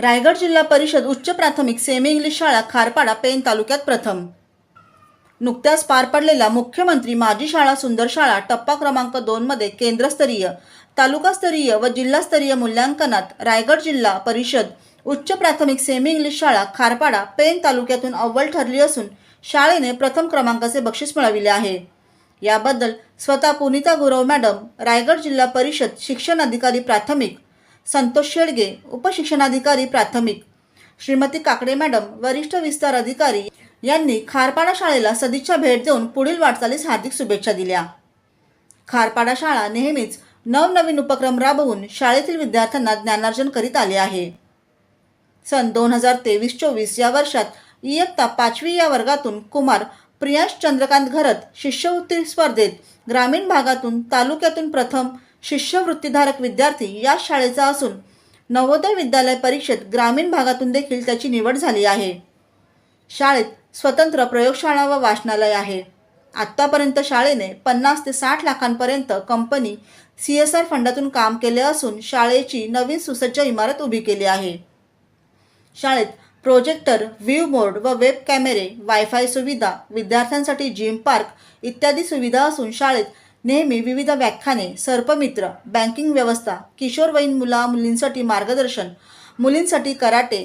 रायगड जिल्हा परिषद उच्च प्राथमिक सेमी इंग्लिश शाळा खारपाडा पेन तालुक्यात प्रथम. नुकत्याच पार पडलेला मुख्यमंत्री माजी शाळा सुंदर शाळा टप्पा क्रमांक दोनमध्ये केंद्रस्तरीय तालुकास्तरीय व जिल्हास्तरीय मूल्यांकनात रायगड जिल्हा परिषद उच्च प्राथमिक सेमी इंग्लिश शाळा खारपाडा पेन तालुक्यातून अव्वल ठरली असून शाळेने प्रथम क्रमांकाचे बक्षीस मिळविले आहे. याबद्दल स्वतः पुनिता गुरव मॅडम रायगड जिल्हा परिषद शिक्षण अधिकारी प्राथमिक संतोष शेडगे उपशिक्षणाधिकारी प्राथमिक. श्रीमती काकडे मॅडम वरिष्ठ विस्तार अधिकारी यांनी खारपाडा शाळेला सदिच्छा भेट देऊन पुढील वाटचालीस हार्दिक शुभेच्छा दिल्या. खारपाडा शाळा नेहमीच नवनवीन उपक्रम राबवून शाळेतील विद्यार्थ्यांना ज्ञानार्जन करीत आले आहे. सन दोन हजार तेवीस चोवीस या वर्षात इयत्ता पाचवी या वर्गातून कुमार प्रियांश चंद्रकांत घरत शिष्यवृत्ती स्पर्धेत ग्रामीण भागातून तालुक्यातून प्रथम शिष्यवृत्तीधारक विद्यार्थी या शाळेचा असून नवोदय विद्यालय परीक्षेत ग्रामीण भागातून देखील त्याची निवड झाली आहे. शाळेत स्वतंत्र प्रयोगशाळा व वाचनालय आहे. आत्तापर्यंत शाळेने पन्नास ते साठ लाखांपर्यंत कंपनी सी एस आर फंडातून काम केले असून शाळेची नवीन सुसज्ज इमारत उभी केली आहे. शाळेत प्रोजेक्टर व्ह्यू बोर्ड व वेब कॅमेरे वायफाय सुविधा विद्यार्थ्यांसाठी जिम पार्क इत्यादी सुविधा असून शाळेत नेहमी विविध व्याख्याने सर्पमित्र बँकिंग व्यवस्था किशोरवयीन मुला मुलींसाठी मार्गदर्शन मुलींसाठी कराटे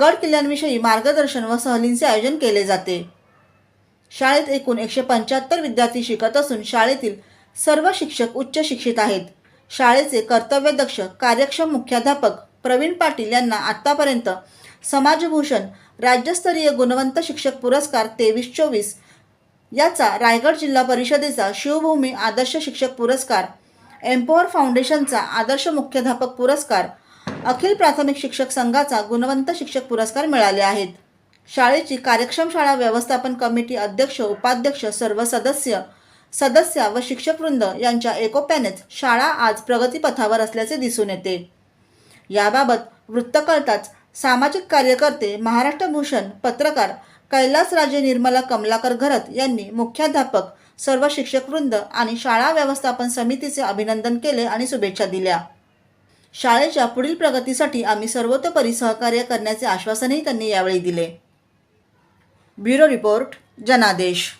गड किल्ल्यांविषयी मार्गदर्शन व सहलींचे आयोजन केले जाते. शाळेत एकूण एकशे पंच्याहत्तर विद्यार्थी शिकत असून शाळेतील सर्व शिक्षक उच्च शिक्षित आहेत. शाळेचे कर्तव्यदक्ष कार्यक्षम मुख्याध्यापक प्रवीण पाटील यांना आत्तापर्यंत समाजभूषण राज्यस्तरीय गुणवंत शिक्षक पुरस्कार तेवीस चोवीस याचा रायगड जिल्हा परिषदेचा शिवभूमी आदर्श शिक्षक पुरस्कार एम्पॉवर फाउंडेशनचा आदर्श मुख्याध्यापक पुरस्कार अखिल प्राथमिक शिक्षक संघाचा गुणवंत शिक्षक पुरस्कार मिळाले आहेत. शाळेची कार्यक्षम शाळा व्यवस्थापन कमिटी अध्यक्ष उपाध्यक्ष सर्व सदस्य सदस्य व शिक्षकवृंद यांच्या एकोप्यानेच शाळा आज प्रगतीपथावर असल्याचे दिसून येते. याबाबत वृत्त कळताच सामाजिक कार्यकर्ते महाराष्ट्र भूषण पत्रकार कैलासराजे निर्मला कमलाकर घरत यांनी मुख्याध्यापक सर्व शिक्षक वृंद आणि शाळा व्यवस्थापन समितीचे अभिनंदन केले आणि शुभेच्छा दिल्या. शाळेच्या पुढील प्रगतीसाठी आम्ही सर्वतोपरी सहकार्य करण्याचे आश्वासनही त्यांनी यावेळी दिले. ब्युरो रिपोर्ट जनादेश.